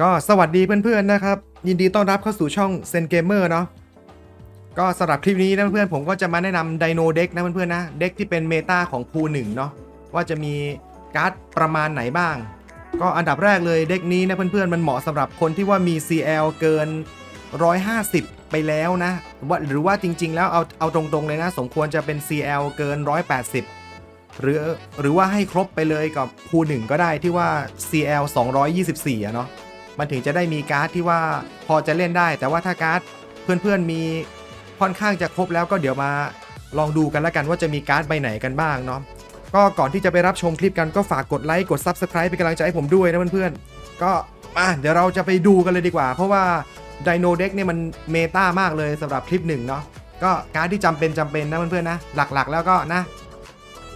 ก็สวัสดีเพื่อนๆนะครับ ยินดีต้อนรับเข้าสู่ช่องเซนเกมเมอร์เนาะก็สำหรับคลิปนี้นะเพื่อนๆผมก็จะมาแนะนำไดโนเด็กนะเพื่อนๆนะเด็กที่เป็นเมตาของภูหนึ่งเนาะว่าจะมีการ์ดประมาณไหนบ้าง ก็อันดับแรกเลยเด็กนี้นะเพื่อนๆมันเหมาะสำหรับคนที่ว่ามี CL เกิน 150 ไปแล้วนะว่าหรือว่าจริง ๆ แล้วเอาเอาตรงๆเลยนะ สมควรจะเป็น CL เกิน 180 หรือหรือว่าให้ครบไปเลยกับภูหนึ่งก็ได้ที่ว่า CL 224อะเนาะ มันถึงจะได้มีการ์ดที่ว่าพอจะเล่นได้ แต่ว่าถ้าการ์ดเพื่อนๆมีค่อนข้างจะครบแล้วก็เดี๋ยวมาลองดูกันละกันว่าจะมีการ์ดใบไหนกันบ้างเนาะก็ก่อนที่จะไปรับชมคลิปกันก็ฝากกดไลค์กด Subscribe เป็นกำลังใจให้ผมด้วยนะเพื่อนๆก็มาเดี๋ยวเราจะไปดูกันเลยดีกว่า เพราะว่าไดโนเด็กเนี่ยมันเมตามากเลยสำหรับคลิปหนึ่งเนาะก็การ์ดที่จำเป็นจำเป็นนะเพื่อนๆนะหลักๆ แล้วก็นะ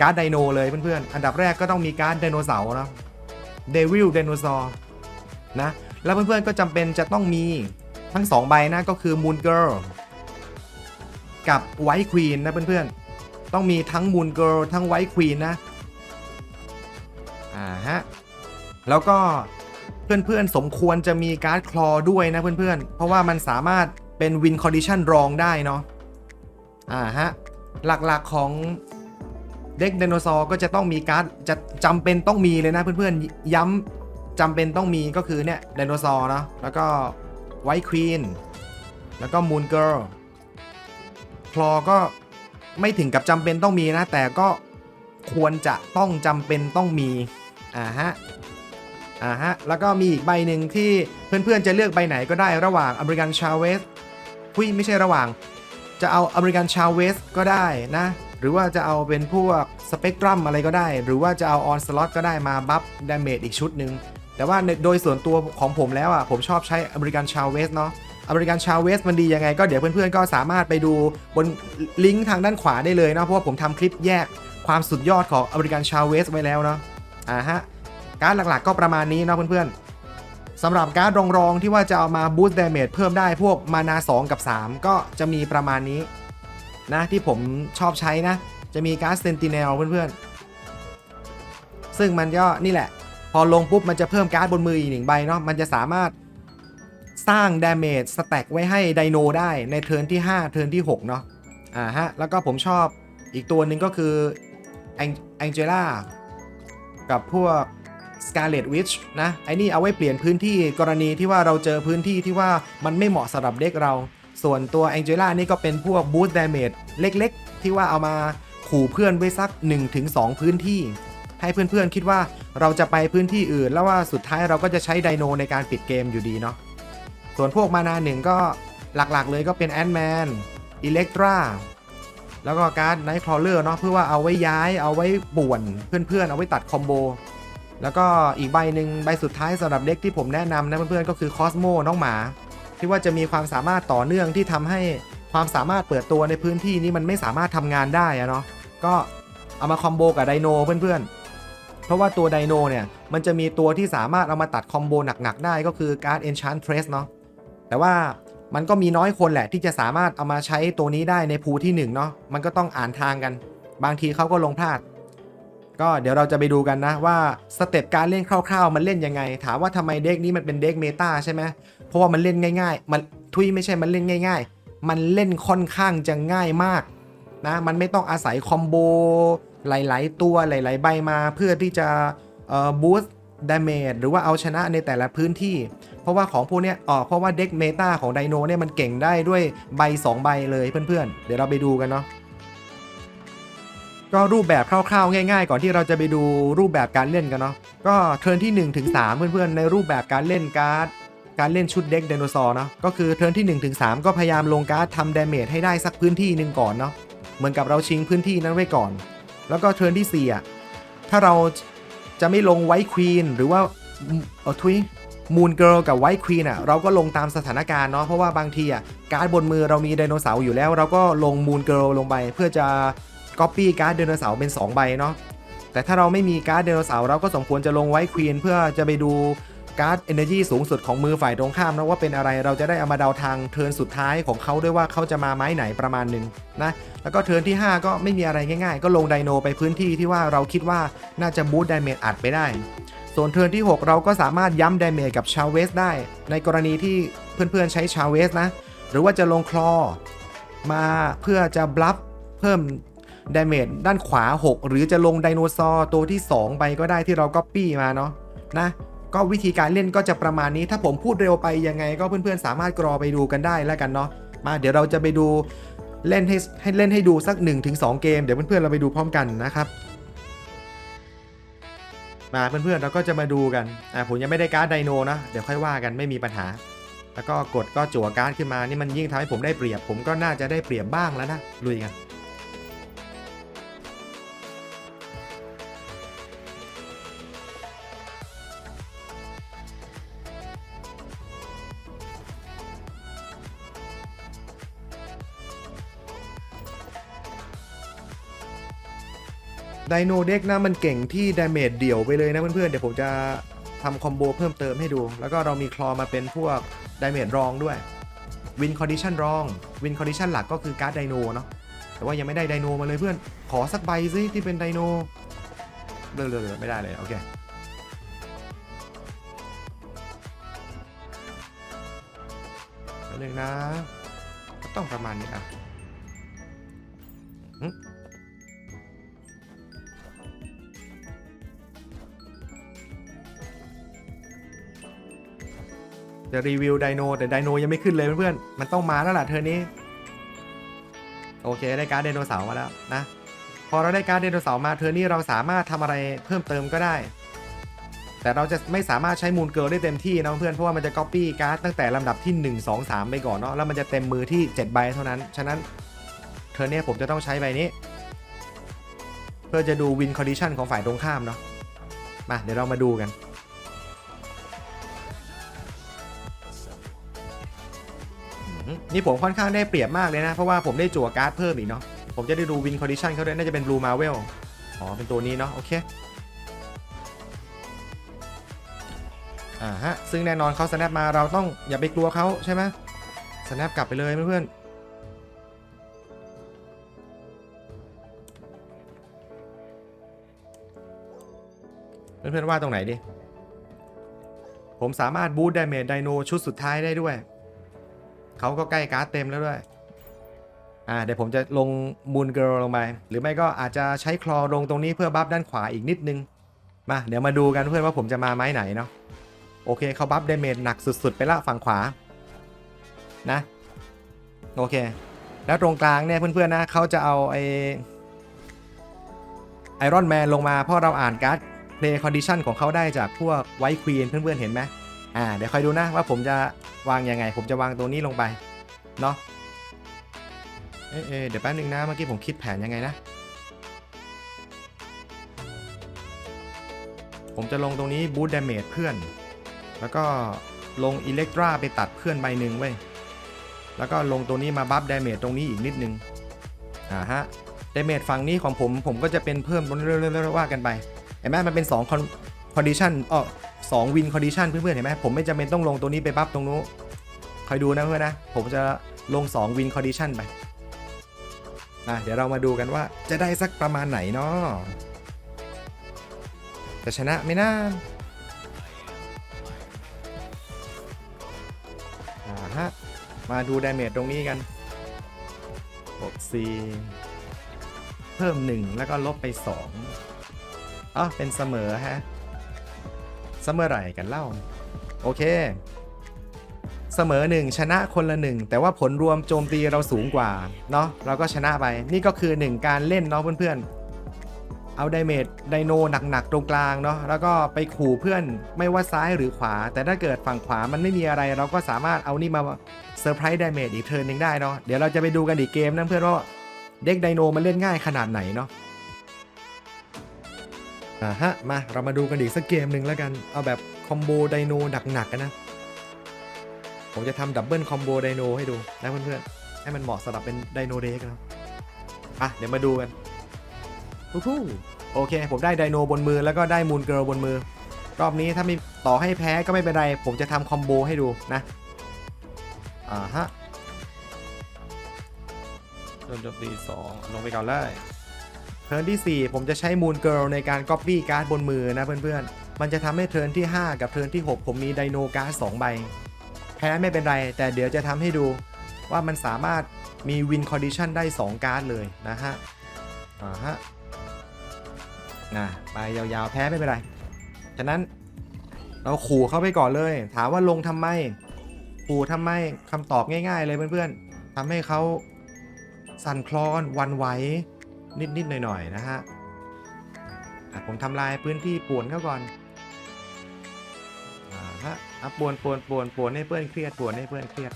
การ์ดไดโนเลยเพื่อนๆอันดับแรกก็ต้องมีการ์ดไดโนเสาร์เนาะเดวิลไดโนเสาร์นะ แล้วเพื่อนๆก็จำเป็นจะต้องมีทั้ง 2 ใบนะก็คือ Moon Girl กับ White Queen นะเพื่อนๆ ต้องมีทั้ง Moon Girl ทั้ง White Queen นะ อ่าฮะ แล้วก็เพื่อนๆ สมควรจะมีการ์ดคลอด้วยนะเพื่อนๆ เพราะว่ามันสามารถเป็น Win Condition รองได้เนาะ อ่าฮะ หลักๆของเด็กไดโนเสาร์ก็จะต้องมีการ์ดจะจำเป็นต้องมีเลยนะเพื่อนๆ ย้ำ จำเป็นต้องมีก็คือเนี่ยไดโนเสาร์เนาะแล้วก็ไวท์ควีนแล้วก็มูนเกิร์ลคลอก็ไม่ถึงกับจำเป็นต้องมีนะ แต่ก็ควรจะต้องจำเป็นต้องมีอ่าฮะอ่าฮะแล้วก็มีอีกใบหนึ่งที่เพื่อนๆจะเลือกใบไหนก็ได้ระหว่างอเมริกันชาเวสพุ้ยไม่ใช่ระหว่าง จะเอาอเมริกันชาเวสก็ได้นะหรือว่าจะเอาเป็นพวกสเปกตรัมอะไรก็ได้ หรือว่าจะเอาออนสล็อตก็ได้มาบัฟดาเมจอีกชุดหนึ่ง แต่ว่าโดยส่วนตัวของผมแล้วอะผมชอบใช้อเมริกันชาวเวสเนาะอเมริกันชาวเวสมันดียังไง ก็เดี๋ยวเพื่อนๆก็สามารถไปดูบนลิงก์ทางด้านขวาได้เลยเนาะเพราะว่าผมทำคลิปแยกความสุดยอดของอเมริกันชาวเวสไว้แล้วเนาะอ่าฮะการหลักๆก็ประมาณนี้เนาะเพื่อนๆสำหรับการดรองๆที่ว่าจะเอามาบูสต์ดาเมจเพิ่มได้พวกมานา 2 กับ 3 ก็จะมีประมาณนี้นะที่ผมชอบใช้นะ จะมีการ์ดเซนติเนลเพื่อนๆ ซึ่งมันก็นี่แหละ พอลงปุ๊บมันจะเพิ่มการ์ดบนมืออีกหนึ่งใบเนาะมันจะสามารถสร้างดาเมจสแต็กไว้ให้ไดโนได้ในเทิร์นที่ 5 เทิร์นที่ 6 เนาะอ่าฮะ แล้วก็ผมชอบอีกตัวหนึ่งก็คือแองเจล่ากับพวก Scarlet Witch นะ ไอ้นี่เอาไว้เปลี่ยนพื้นที่กรณีที่ว่าเราเจอพื้นที่ที่ว่ามันไม่เหมาะสำหรับเด็กเรา ส่วนตัว Angela นี่ก็เป็นพวก Boost Damage เล็กๆ ที่ว่าเอามาขู่เพื่อนไว้สัก 1-2 พื้นที่ ให้เพื่อนๆคิดว่าเราจะไปพื้นที่อื่น แล้วว่าสุดท้ายเราก็จะใช้ไดโนในการปิดเกมอยู่ดีเนาะส่วนพวกมานาหนึ่งก็หลักๆเลยก็เป็นแอนด์แมนอิเล็กตราแล้วก็การ์ดไนท์คลอเลอร์เนาะเพื่อว่าเอาไว้ย้ายเอาไว้ป่วนเพื่อนๆ เอาไว้ตัดคอมโบแล้วก็อีกใบหนึ่งใบสุดท้ายสำหรับเด็กที่ผมแนะนำนะเพื่อนๆก็คือคอสโมน้องหมา ที่ว่าจะมีความสามารถต่อเนื่องที่ทำให้ความสามารถเปิดตัวในพื้นที่นี้มันไม่สามารถทำงานได้อะเนาะก็เอามาคอมโบกับไดโนเพื่อนๆ เพราะว่าตัวไดโนเนี่ย มันจะมีตัวที่สามารถเอามาตัดคอมโบหนักๆได้ก็คือการ์ด Enchantress เนาะแต่ว่ามันก็มีน้อยคนแหละที่จะสามารถเอามาใช้ตัวนี้ได้ในภูที่1เนาะมันก็ต้องอ่านทางกัน บางทีเขาก็ลงพลาด ก็เดี๋ยวเราจะไปดูกันนะว่าสเต็ปการเล่นคร่าวๆ มันเล่นยังไง ถามว่าทำไมเด็กนี้มันเป็นเด็กเมตาใช่ไหมเพราะว่ามันเล่นง่าย ๆ มันทุยไม่ใช่มันเล่นง่าย ๆ มันเล่นค่อนข้างจะง่ายมากนะมันไม่ต้องอาศัยคอมโบ หลาย ๆ ตัวหลาย ๆ ใบมาเพื่อที่จะเอ่อบูสต์ดาเมจหรือว่าเอาชนะในแต่ละพื้นที่ เพราะว่าของพวกเนี้ยอ๋อเพราะว่าเด็กเมตาของไดโนเนี่ยมันเก่งได้ด้วยใบ 2 ใบเลยเพื่อน ๆ เดี๋ยวเราไปดูกันเนาะก็รูปแบบคร่าวๆง่าย ๆ ก่อนที่เราจะไปดูรูปแบบการเล่นกันเนาะก็เทิร์นที่1ถึง3เพื่อนๆในรูปแบบการเล่นการ์ดการเล่นชุดเด็กไดโนเสาร์เนาะก็คือเทิร์นที่1ถึง3ก็พยายามลงการ์ดทำดาเมจให้ได้สักพื้นที่หนึ่งก่อนเนาะเหมือนกับเราชิงพื้นที่นั้นไว้ก่อน แล้วก็เทิร์นที่4อะถ้าเราจะไม่ลงไวท์ควีนหรือว่าเออทุยมูนเกิลกับไวท์ควีนอะเราก็ลงตามสถานการณ์เนาะเพราะว่าบางทีอะการ์ดบนมือเรามีไดโนเสาร์อยู่แล้ว เราก็ลงมูนเกิลลงไป เพื่อจะก๊อปปี้การ์ดไดโนเสาร์เป็น 2 ใบเนาะแต่ถ้าเราไม่มีการ์ดไดโนเสาร์เราก็สมควรจะลงไว้ควีนเพื่อจะไปดู การ์ด Energy สูงสุดของมือฝ่ายตรงข้ามนะว่าเป็นอะไรเราจะได้เอามาเดาทางเทิร์นสุดท้ายของเขาด้วยว่าเขาจะมาไม้ไหนประมาณหนึ่งนะแล้วก็เทิร์นที่ 5 ก็ไม่มีอะไรง่ายๆ ก็ลงไดโนไปพื้นที่ที่ว่าเราคิดว่าน่าจะบูสต์ไดเมจอัดไปได้ ส่วนเทิร์นที่ 6 เราก็สามารถย้ำไดเมจกับชาเวสได้ ในกรณีที่เพื่อนๆใช้ชาเวสนะหรือว่าจะลงคลอมาเพื่อจะบลัฟเพิ่มดาเมจด้านขวา 6 หรือจะลงไดโนเสาร์ตัวที่ 2 ไปก็ได้ที่เราก๊อปปี้มาเนาะนะ ก็วิธีการเล่นก็จะประมาณนี้ ถ้าผมพูดเร็วไปยังไง ก็เพื่อนๆสามารถกรอไปดูกันได้แล้วกันเนาะมาเดี๋ยวเราจะไปดูเล่นให้ให้เล่นให้ดูสัก 1-2 เกม เดี๋ยวเพื่อนๆเราไปดูพร้อมกันนะครับมาเพื่อนๆเราก็จะมาดูกันอ่าผมยังไม่ได้การ์ดไดโนนะเดี๋ยวค่อยว่ากันไม่มีปัญหา แล้วก็กดก็จั่วการ์ดขึ้นมานี่มันยิ่งทำให้ผมได้เปรียบ ผมก็น่าจะได้เปรียบบ้างแล้วนะลุยกัน ไดโนเด็กนะมันเก่งที่ดาเมจเดี่ยวไปเลยนะเพื่อนๆ เดี๋ยวผมจะทำคอมโบเพิ่มเติมให้ดู แล้วก็เรามีคลอมาเป็นพวกดาเมจรองด้วยวินคอนดิชันรองวินคอนดิชันหลักก็คือการ์ดไดโนเนาะแต่ว่ายังไม่ได้ไดโนมาเลยเพื่อน ขอสักใบซิที่เป็นไดโนเลือๆไม่ได้เลยโอเคเรื่งนะก็ต้องประมาณนี้อะ จะรีวิวไดโนแต่ไดโนยังไม่ขึ้นเลยเพื่อนๆมันต้องมาแล้วล่ะเธอนี้ โอเคได้การ์ดไดโนเสาร์มาแล้วนะ พอเราได้การ์ดไดโนเสาร์มาเธอนี้เราสามารถทำอะไรเพิ่มเติมก็ได้ แต่เราจะไม่สามารถใช้มูลเกิลได้เต็มที่นะเพื่อนเพราะว่ามันจะก๊อปปี้การ์ดตั้งแต่ลำดับที่ 1 2 3 ไปก่อนเนาะแล้วมันจะเต็มมือที่ 7 ใบเท่านั้น ฉะนั้นเธอเนี่ยผมจะต้องใช้ใบนี้ เพื่อจะดูวินคอนดิชันของฝ่ายตรงข้ามเนาะมาเดี๋ยวเรามาดูกัน นี่ผมค่อนข้างได้เปรียบมากเลยนะ เพราะว่าผมได้จั่วการ์ดเพิ่มอีกเนาะผมจะได้ดูวินคอนดิชันเขาด้วยน่าจะเป็นบลูมาเวลอ๋อเป็นตัวนี้เนาะโอเคอ่าฮะซึ่งแน่นอนเขาสแนปมาเราต้องอย่าไปกลัวเขาใช่ไหมสแนปกลับไปเลยเพื่อนเพื่อนๆว่าตรงไหนดิ ผมสามารถบูตไดเมจไดโนชุดสุดท้ายได้ด้วย เขาก็ใกล้การ์ดเต็มแล้วด้วย อ่าเดี๋ยวผมจะลงมูนเกิร์ลลงไป หรือไม่ก็อาจจะใช้คลอลงตรงนี้เพื่อบัฟด้านขวาอีกนิดนึง มาเดี๋ยวมาดูกันเพื่อนว่าผมจะมาไม้ไหนเนาะ โอเคเขาบัฟเดเมจหนักสุด ๆ ไปละฝั่งขวา นะ โอเค แล้วตรงกลางเนี่ยเพื่อนๆนะเขาจะเอาไอไอรอนแมนลงมาเพราะเราอ่านการ์ดเพลย์คอนดิชันของเขาได้จากพวกไวท์ควีนเพื่อนๆเห็นไหม อ่าเดี๋ยวคอยดูนะว่าผมจะวางยังไง ผมจะวางตัวนี้ลงไปเนาะเอะเอะเดี๋ยวแป๊บนึงนะเมื่อกี้ผมคิดแผนยังไงนะ ผมจะลงตรงนี้บู t ดเมจเพื่อน แล้วก็ลงอิเล็กตราไปตัดเพื่อนใบหนึ่งเว้ยแล้วก็ลงตัวนี้มาบัฟดเมจตรงนี้อีกนิดนึงอ่าฮะเดเมจฝั่งนี้ของผมผมก็จะเป็นเพิ่มเรื่อยๆว่ากันไปเห็นไหมมันเป็น2 con- condition อ้อ สอง win condition เพื่อนๆเห็นไหมผมไม่จำเป็นต้องลงตัวนี้ไปบัฟตรงนู้นคอยดูนะเพื่อนนะ ผมจะลง2 win condition ไปอะเดี๋ยวเรามาดูกันว่าจะได้สักประมาณไหนเนาะจะชนะไหมนะอ่าฮะ มาดูดาเมจตรงนี้กันบวก4เพิ่ม 1 แล้วก็ลบไป 2อ๋อเป็นเสมอฮะ เสมอไหร่กันเล่า โอเค เสมอ1ชนะคนละ1แต่ว่าผลรวมโจมตีเราสูงกว่าเนาะเราก็ชนะไป นี่ก็คือ1การเล่นเนาะเพื่อนๆ เอาไดเมจไดโนหนักๆตรงกลางเนาะแล้วก็ไปขู่เพื่อนไม่ว่าซ้ายหรือขวา แต่ถ้าเกิดฝั่งขวามันไม่มีอะไร เราก็สามารถเอานี่มาเซอร์ไพรส์ไดเมจอีกเทิร์นหนึ่งได้เนาะเดี๋ยวเราจะไปดูกันอีกเกมนะเพื่อนว่าเด็กไดโนมันเล่นง่ายขนาดไหนเนาะ อ่าฮะ มา เรามาดูกันอีกสักเกมหนึ่งแล้วกัน เอาแบบคอมโบไดโนหนักๆกันนะ ผมจะทำดับเบิลคอมโบไดโนให้ดูนะเพื่อนๆ ให้มันเหมาะสำหรับเป็นไดโนเด็กนะอะ เดี๋ยวมาดูกันฮู้ฮู้โอเค ผมได้ไดโนบนมือแล้วก็ได้มูนเกิร์ลบนมือ รอบนี้ถ้ามีต่อให้แพ้ก็ไม่เป็นไร ผมจะทำคอมโบให้ดูนะ อ่าฮะโดนจมตีสองลงไปก่อนเลย เทิร์นที่ 4 ผมจะใช้มูนเกิลในการก๊อปปี้การ์ดบนมือนะเพื่อนมันจะทำให้เทิร์นที่ 5 กับเทิร์นที่ 6 ผมมีไดโนการ์ด2ใบ แพ้ไม่เป็นไร แต่เดี๋ยวจะทำให้ดูว่ามันสามารถมีวินคอ n ดิชันได้ 2 การ์ดเลยนะฮะอ่าฮะนะไปยาวๆ แพ้ไม่เป็นไร ฉะนั้นเราขู่เขาไปก่อนเลย ถามว่าลงทำไม ขู่ทำไมคำตอบง่าย ๆ เลยเพื่อนๆทำให้เขาสั่นคลอนวันไหว นิด ๆ หน่อย ๆ นะฮะอะผมทำลายพื้นที่ป่วนเขาก่อนอ่าฮะอะป่วนป่วนป่วนป่วนให้เพื่อนเครียดป่วนให้เพื่อนเครียด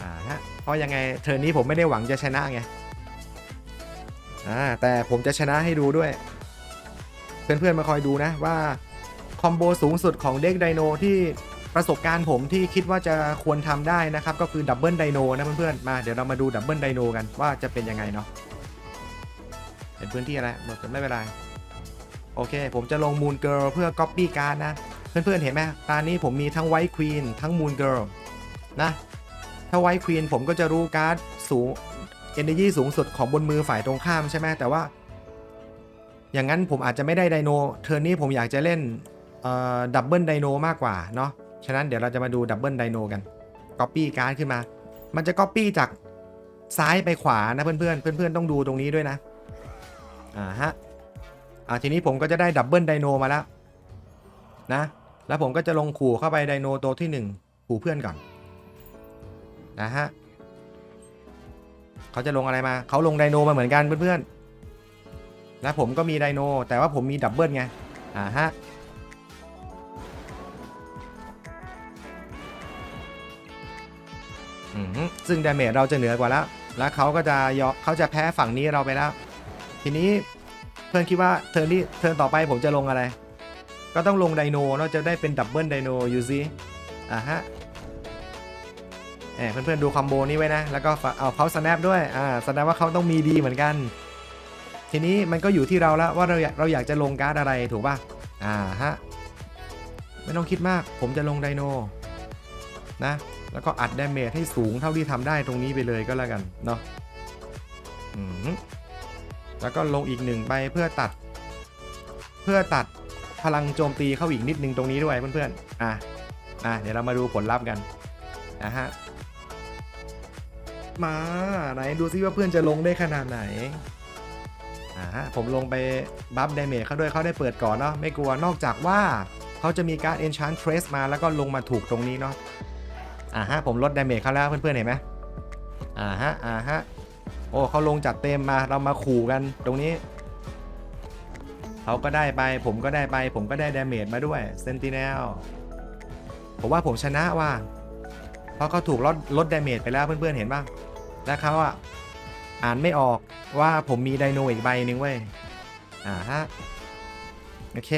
อ่าฮะเพราะยังไงเทอร์นนี้ผมไม่ได้หวังจะชนะไงอ่าแต่ผมจะชนะให้ดูด้วย เพื่อน ๆ มาคอยดูนะว่าคอมโบสูงสุดของเด็กไดโนที่ ประสบการณ์ผมที่คิดว่าจะควรทำได้นะครับ ก็คือดับเบิลไดโนนะเพื่อนๆมาเดี๋ยวเรามาดูดับเบิลไดโนกันว่าจะเป็นยังไงเนาะเป็นพื้นที่อะไรหมดไม่เป็นไรโอเค ผมจะลงมูนเกิลเพื่อก๊อปปี้การ์ดนะ เพื่อนๆเห็นไหมตอนนี้ผมมีทั้งไวท์ควีนทั้งมูนเกิลนะถ้าไวท์ควีนผมก็จะรู้การ์ดสูง Energy สูงสุดของบนมือฝ่ายตรงข้ามใช่ไหมแต่ว่า อย่างนั้นผมอาจจะไม่ได้ไดโนเทอร์นี้ผมอยากจะเล่นดับเบิลไดโนมากกว่าเนาะ ฉะนั้นเดี๋ยวเราจะมาดูดับเบิลไดโนกันก๊อปปี้การ์ดขึ้นมา มันจะก๊อปปี้จากซ้ายไปขวานะเพื่อนๆ เพื่อนๆ ต้องดูตรงนี้ด้วยนะ อ่าฮะ อ่าทีนี้ผมก็จะได้ดับเบิลไดโนมาแล้วนะ แล้วผมก็จะลงขู่เข้าไปไดโนตัวที่ 1 ขู่เพื่อนก่อน นะฮะ เขาจะลงอะไรมา เขาลงไดโนมาเหมือนกันเพื่อนๆ และผมก็มีไดโน แต่ว่าผมมีดับเบิลไง อ่าฮะ ซึ่งดาเมจเราจะเหนือกว่าแล้ว แล้วเขาก็จะยอเขาจะแพ้ฝั่งนี้เราไปแล้ว ทีนี้เพื่อนคิดว่าเทิร์นนี้เทิร์นต่อไปผมจะลงอะไร ก็ต้องลงไดโนเนาะจะได้เป็นดับเบิลไดโนยูซิอ่าฮะแหมเพื่อนๆดูคอมโบนี้ไว้นะ แล้วก็เอาเขาสแนปด้วย อ่าแสดงว่าเขาต้องมีดีเหมือนกัน ทีนี้มันก็อยู่ที่เราแล้วว่าเราเราอยากจะลงการ์ดอะไรถูกป่ะ อ่าฮะ ไม่ต้องคิดมาก ผมจะลงไดโน นะ แล้วก็อัดดาเมจให้สูงเท่าที่ทำได้ตรงนี้ไปเลยก็แล้วกันเนาะแล้วก็ลงอีกหนึ่งใบเพื่อตัด เพื่อตัดพลังโจมตีเข้าอีกนิดนึงตรงนี้ด้วยเพื่อนๆ อะ อะ เดี๋ยวเรามาดูผลลัพธ์กันนะฮะ มาไหนดูซิว่าเพื่อนจะลงได้ขนาดไหน อ่าฮะผมลงไปบัฟดาเมจเขาด้วยเขาได้เปิดก่อนเนาะไม่กลัวนอกจากว่าเขาจะมีการ enchant trace มาแล้วก็ลงมาถูกตรงนี้เนาะ อ่าฮะผมลดดาเมจเขาแล้วเพื่อนๆเห็นไหมอ่าฮะอ่าฮะโอ้เขาลงจัดเต็มมาเรามาขู่กันตรงนี้เขาก็ได้ไป ผมก็ได้ไป ผมก็ได้ดาเมจมาด้วยเซนติเนลผมว่าผมชนะว่าเพราะเขาถูกลดลดดาเมจไปแล้วเพื่อนๆเห็นป่ะแล้วเขาอะอ่านไม่ออกว่าผมมีไดโนอีกใบหนึ่งเว้ยอ่าฮะโอเค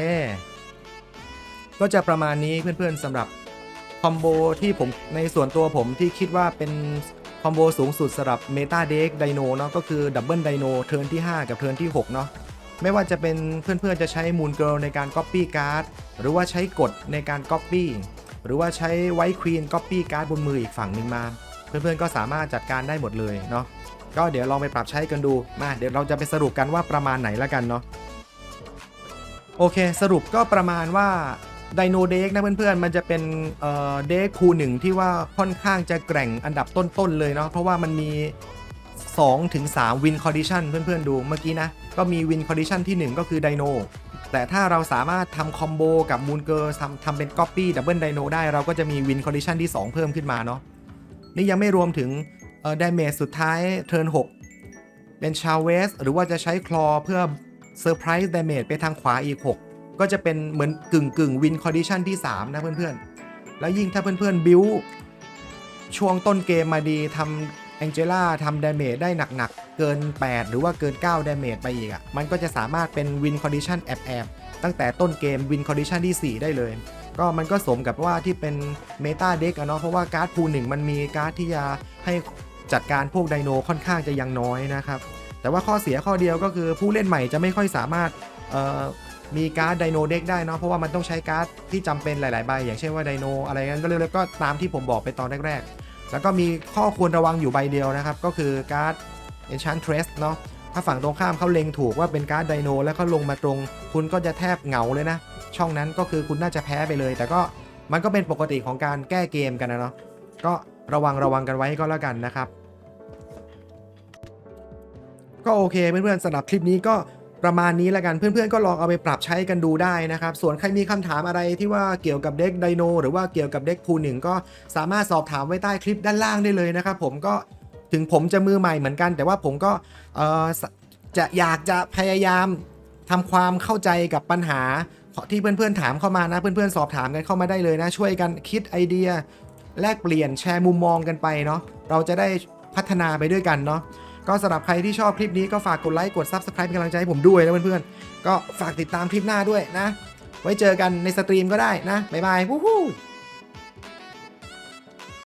ก็จะประมาณนี้เพื่อนๆสำหรับ คอมโบที่ผมในส่วนตัวผมที่คิดว่าเป็นคอมโบสูงสุดสำหรับเมตาเด็กไดโนเนาะก็คือดับเบิลไดโนเทิร์นที่ 5 กับเทิร์นที่ 6 เนาะไม่ว่าจะเป็นเพื่อนๆจะใช้มูนเกิลในการก๊อปปี้การ์ดหรือว่าใช้กดในการก๊อปปี้หรือว่าใช้ไวท์ควีนก๊อปปี้การ์ดบนมืออีกฝั่งหนึ่งมา เพื่อนๆก็สามารถจัดการได้หมดเลยเนาะก็เดี๋ยวลองไปปรับใช้กันดูมาเดี๋ยวเราจะไปสรุปกันว่าประมาณไหนละกันเนาะโอเค สรุปก็ประมาณว่า ไดโนเด็กนะเพื่อนๆ มันจะเป็นเด็กคูหนึ่งที่ว่าค่อนข้างจะแกร่งอันดับต้น ๆ เลยเนาะเพราะว่ามันมี2ถึงวินคอ n ดิชันเพื่อนๆ ดูเมื่อกี้นะ ก็มีวินคอ n ดิชันที่ 1 ก็คือไดโนแต่ถ้าเราสามารถทำคอมโบกับมูนเกอร์ทำทำเป็นก๊อปปี้ดับเบิลไดโนได้เราก็จะมีวินคอ n ดิชันที่ 2 เพิ่มขึ้นมาเนาะนี่ยังไม่รวมถึงเดาเมจสุดท้ายเทิร์น6เป็นชาวเวสหรือว่าจะใช้คลอเพื่อเซอร์ไพรส์ดาเมจไปทางขวาอีก 6 ก็จะเป็นเหมือนกึ่งกึ่งวินคอ n ดิชันที่ 3 นะเพื่อนๆ แล้วยิ่งถ้าเพื่อนๆ บิวช่วงต้นเกมมาดีทำแองเจล่าทำดาเมจได้หนักๆ เกิน 8 หรือว่าเกิน 9ดาเมจไปอีกอะ่ะ มันก็จะสามารถเป็นวินคอนดิชันแอบๆ ตั้งแต่ต้นเกมวินคอนดิชันที่ 4 ได้เลย ก็มันก็สมกับว่าที่เป็นเมตาเด็กอะเนาะเพราะว่าการ์ดพูหนึ่งมันมีการ์ดที่จะให้จัดการพวกไดโนค่อนข้างจะยังน้อยนะครับแต่ว่าข้อเสียข้อเดียวก็คือผู้เล่นใหม่จะไม่ค่อยสามารถ มีการ์ดไดโนเด็กได้เนาะเพราะว่ามันต้องใช้การ์ดที่จำเป็นหลาย ๆ ใบ อย่างเช่นว่าไดโนอะไรนั้นก็เลยก็ตามที่ผมบอกไปตอนแรก ๆ แล้วก็มีข้อควรระวังอยู่ใบเดียวนะครับ ก็คือการ์ด Enchant Trace เนาะถ้าฝั่งตรงข้ามเขาเล็งถูกว่าเป็นการ์ดไดโนแล้วเขาลงมาตรง คุณก็จะแทบเหงาเลยนะ ช่องนั้นก็คือคุณน่าจะแพ้ไปเลย แต่ก็มันก็เป็นปกติของการแก้เกมกันนะเนาะก็ระวังระวังกันไว้ก็แล้วกันนะครับ ก็โอเคเพื่อนๆสำหรับคลิปนี้ก็ ประมาณนี้แล้วกันเพื่อนๆก็ลองเอาไปปรับใช้กันดูได้นะครับ ส่วนใครมีคำถามอะไรที่ว่าเกี่ยวกับเด็กไดโนหรือว่าเกี่ยวกับเด็กพูหนึ่งก็สามารถสอบถามไว้ใต้คลิปด้านล่างได้เลยนะครับผมก็ถึงผมจะมือใหม่เหมือนกัน แต่ว่าผมก็จะอยากจะพยายามทำความเข้าใจกับปัญหาที่เพื่อนๆถามเข้ามานะเพื่อนๆสอบถามกันเข้ามาได้เลยนะ ช่วยกันคิดไอเดีย แลกเปลี่ยนแชร์มุมมองกันไปเนาะเราจะได้พัฒนาไปด้วยกันเนาะ ก็สำหรับใครที่ชอบคลิปนี้ก็ฝากกดไลค์กด Subscribe เป็นกำลังใจให้ผมด้วยนะเพื่อนๆก็ฝากติดตามคลิปหน้าด้วยนะ ไว้เจอกันในสตรีมก็ได้นะบ๊ายบายวู้ฮู้